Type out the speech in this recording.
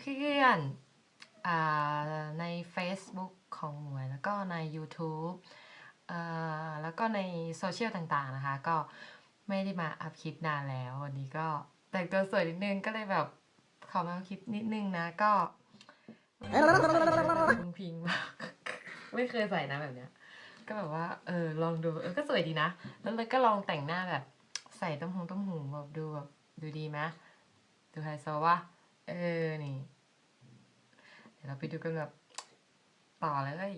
เพื่อนๆใน Facebook ของหมวยแล้วก็ใน YouTube แล้วก็ในโซเชียลต่างๆนะคะ ก็ไม่ได้มาอัพคลิปนานแล้ว วันนี้ก็แต่งตัวสวยนิดนึงก็เลยแบบขอมาอัพคลิปนิดนึงนะก็พุงพิงมากไม่เคยใส่นะแบบเนี้ย ก็แบบว่าเออลองดูเออก็สวยดีนะ แล้วเลยก็ลองแต่งหน้าแบบใส่ต้มหงต้มหูแบบดูแบบดูดีไหมดูไฮโซวะ เออ นี่ เดี๋ยวเราไปดูกันแบบต่อเลย